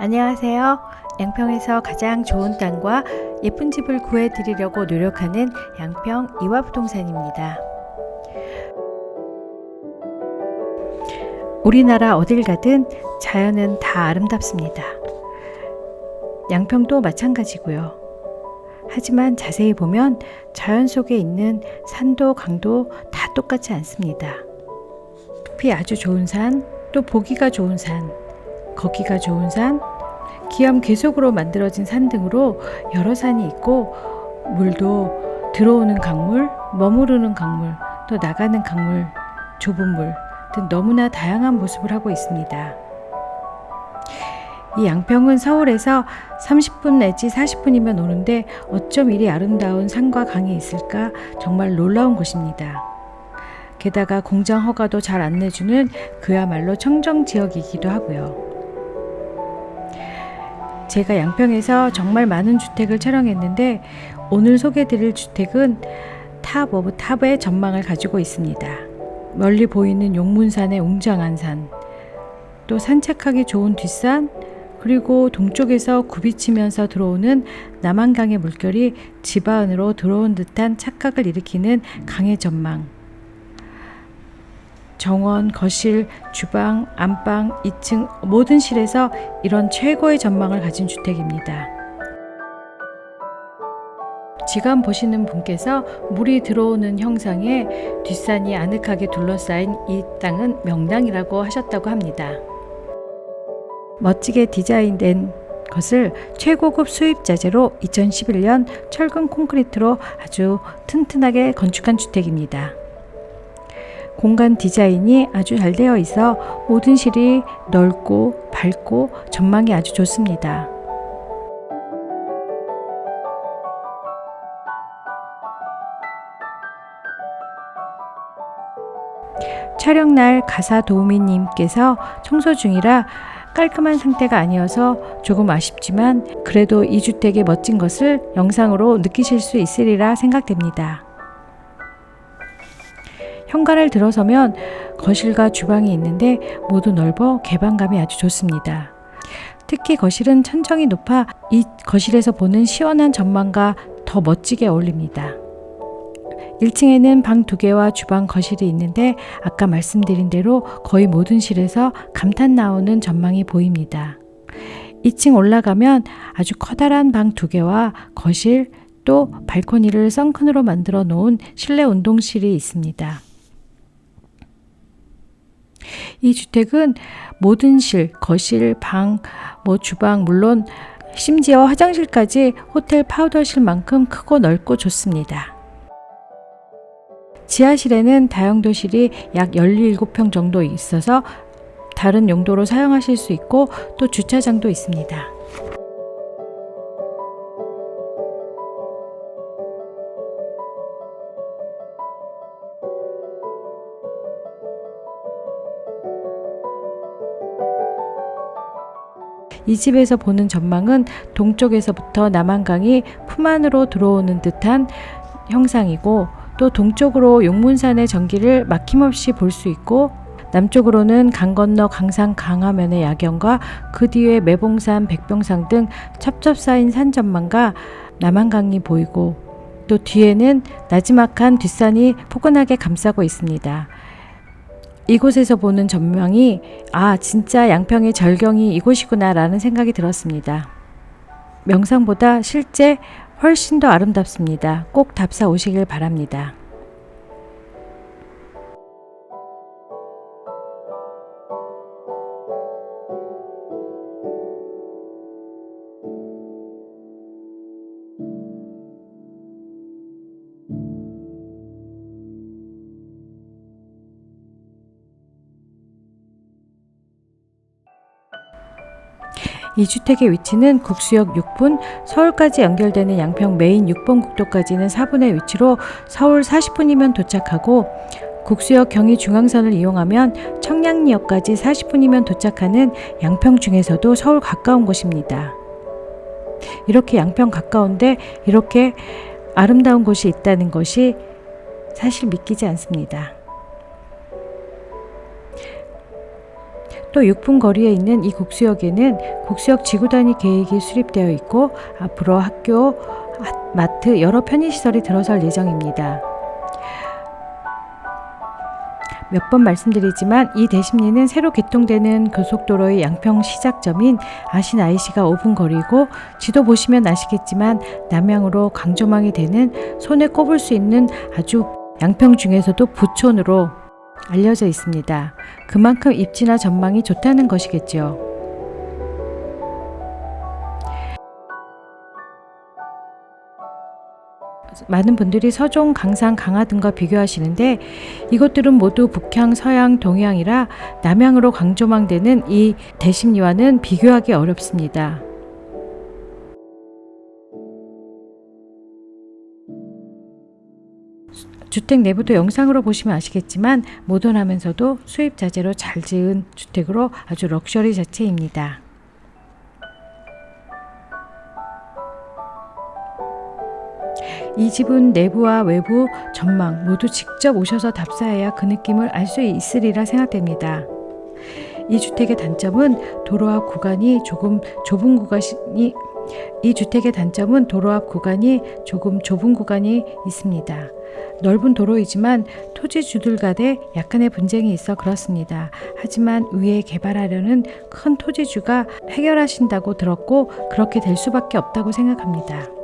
안녕하세요. 양평에서 가장 좋은 땅과 예쁜 집을 구해드리려고 노력하는 양평 이화부동산입니다. 우리나라 어딜 가든 자연은 다 아름답습니다. 양평도 마찬가지고요. 하지만 자세히 보면 자연 속에 있는 산도 강도 다 똑같지 않습니다. 숲이 아주 좋은 산, 또 보기가 좋은 산, 걷기가 좋은 산, 기암 계속으로 만들어진 산 등으로 여러 산이 있고 물도 들어오는 강물, 머무르는 강물, 또 나가는 강물, 좁은 물 등 너무나 다양한 모습을 하고 있습니다. 이 양평은 서울에서 30분 내지 40분이면 오는데 어쩜 이리 아름다운 산과 강이 있을까 정말 놀라운 곳입니다. 게다가 공장 허가도 잘 안 내주는 그야말로 청정 지역이기도 하고요. 제가 양평에서 정말 많은 주택을 촬영했는데 오늘 소개드릴 주택은 탑 오브 탑의 전망을 가지고 있습니다. 멀리 보이는 용문산의 웅장한 산, 또 산책하기 좋은 뒷산, 그리고 동쪽에서 굽이치면서 들어오는 남한강의 물결이 집 안으로 들어온 듯한 착각을 일으키는 강의 전망. 정원, 거실, 주방, 안방, 2층 모든 실에서 이런 최고의 전망을 가진 주택입니다. 지금 보시는 분께서 물이 들어오는 형상에 뒷산이 아늑하게 둘러싸인 이 땅은 명당이라고 하셨다고 합니다. 멋지게 디자인된 것을 최고급 수입 자재로 2011년 철근 콘크리트로 아주 튼튼하게 건축한 주택입니다. 공간 디자인이 아주 잘 되어 있어 모든 실이 넓고 밝고 전망이 아주 좋습니다. 촬영날 가사 도우미님께서 청소 중이라 깔끔한 상태가 아니어서 조금 아쉽지만 그래도 이 주택의 멋진 것을 영상으로 느끼실 수 있으리라 생각됩니다. 현관을 들어서면 거실과 주방이 있는데 모두 넓어 개방감이 아주 좋습니다. 특히 거실은 천정이 높아 이 거실에서 보는 시원한 전망과 더 멋지게 어울립니다. 1층에는 방 두 개와 주방 거실이 있는데 아까 말씀드린 대로 거의 모든 실에서 감탄 나오는 전망이 보입니다. 2층 올라가면 아주 커다란 방 두 개와 거실 또 발코니를 썬큰으로 만들어 놓은 실내 운동실이 있습니다. 이 주택은 모든 실, 거실, 방, 뭐 주방 물론 심지어 화장실까지 호텔 파우더실만큼 크고 넓고 좋습니다. 지하실에는 다용도실이 약 17평 정도 있어서 다른 용도로 사용하실 수 있고 또 주차장도 있습니다. 이 집에서 보는 전망은 동쪽에서부터 남한강이 품 안으로 들어오는 듯한 형상이고 또 동쪽으로 용문산의 전기를 막힘없이 볼 수 있고 남쪽으로는 강 건너 강산 강화면의 야경과 그 뒤에 매봉산, 백병산 등 첩첩 쌓인 산 전망과 남한강이 보이고 또 뒤에는 나지막한 뒷산이 포근하게 감싸고 있습니다. 이곳에서 보는 전망이 아 진짜 양평의 절경이 이곳이구나라는 생각이 들었습니다. 명상보다 실제 훨씬 더 아름답습니다. 꼭 답사 오시길 바랍니다. 이 주택의 위치는 국수역 6분, 서울까지 연결되는 양평 메인 6번 국도까지는 4분의 위치로 서울 40분이면 도착하고 국수역 경의 중앙선을 이용하면 청량리역까지 40분이면 도착하는 양평 중에서도 서울 가까운 곳입니다. 이렇게 양평 가까운데 이렇게 아름다운 곳이 있다는 것이 사실 믿기지 않습니다. 또 6분 거리에 있는 이 국수역에는 국수역 지구 단위 계획이 수립되어 있고 앞으로 학교, 하- 마트, 여러 편의시설이 들어설 예정입니다. 몇 번 말씀드리지만 이 대심리는 새로 개통되는 고속도로의 양평 시작점인 아신 IC가 5분 거리고 지도 보시면 아시겠지만 남양으로 강조망이 되는 손에 꼽을 수 있는 아주 양평 중에서도 부촌으로 알려져 있습니다. 그만큼 입지나 전망이 좋다는 것이겠죠. 많은 분들이 서종, 강산, 강화 등과 비교하시는데 이것들은 모두 북향, 서양, 동향이라 남향으로 강조망되는 이 대심리와는 비교하기 어렵습니다. 주택 내부도 영상으로 보시면 아시겠지만 모던하면서도 수입 자재로 잘 지은 주택으로 아주 럭셔리 자체입니다. 이 집은 내부와 외부 전망 모두 직접 오셔서 답사해야 그 느낌을 알 수 있으리라 생각됩니다. 이 주택의 단점은 도로 앞 구간이 조금 좁은 구간이 이 주택의 단점은 도로 앞 구간이 조금 좁은 구간이 있습니다. 넓은 도로이지만 토지 주들 간에 약간의 분쟁이 있어 그렇습니다. 하지만 위에 개발하려는 큰 토지주가 해결하신다고 들었고 그렇게 될 수밖에 없다고 생각합니다.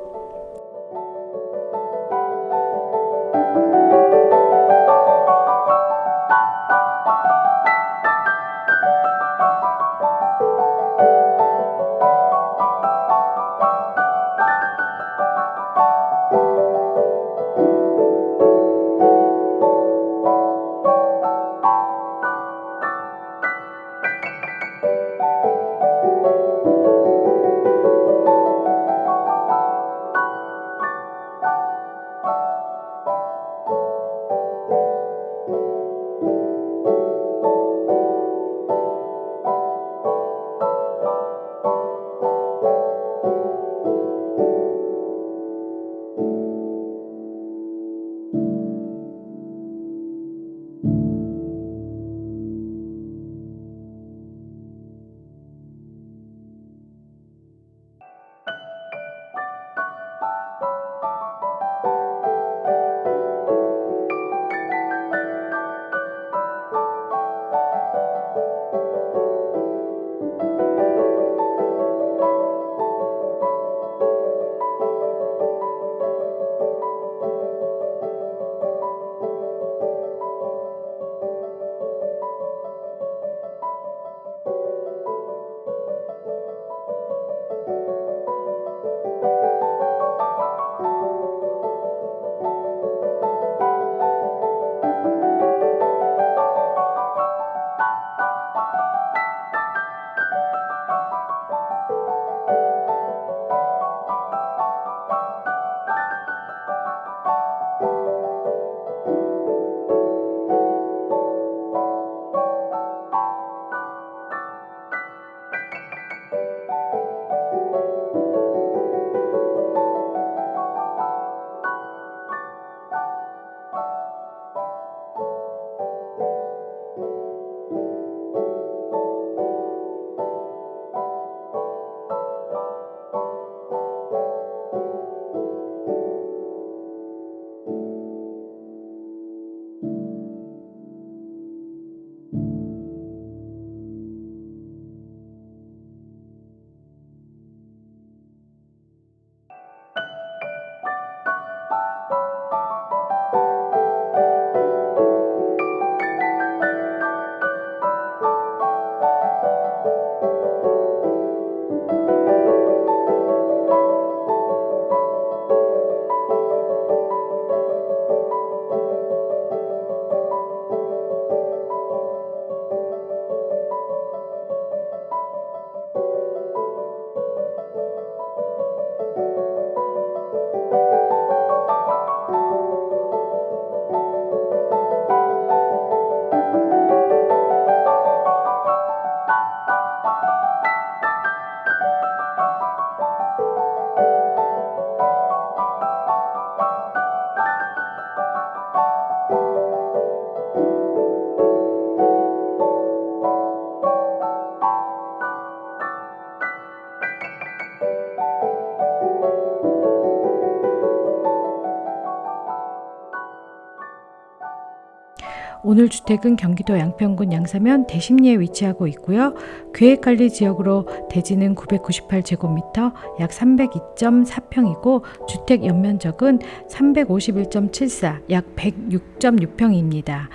오늘 주택은 경기도 양평군 양사면 대심리에 위치하고 있고요. 계획관리 지역으로 대지는 998제곱미터 약 302.4평이고 주택 연면적은 351.74, 약 106.6평입니다.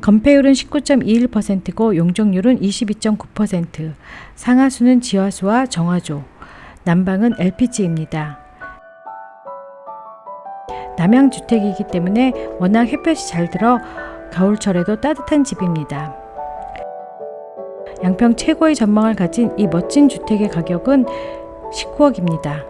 건폐율은 19.21%고 용적률은 22.9%, 상하수는 지하수와 정화조, 난방은 LPG입니다. 남양 주택이기 때문에 워낙 햇볕이 잘 들어 겨울철에도 따뜻한 집입니다. 양평 최고의 전망을 가진 이 멋진 주택의 가격은 19억입니다.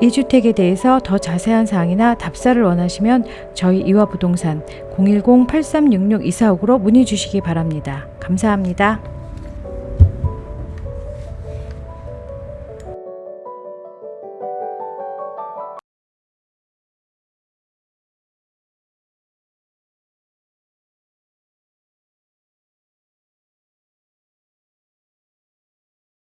이 주택에 대해서 더 자세한 사항이나 답사를 원하시면 저희 이화부동산 010-8366-2459로 문의 주시기 바랍니다. 감사합니다.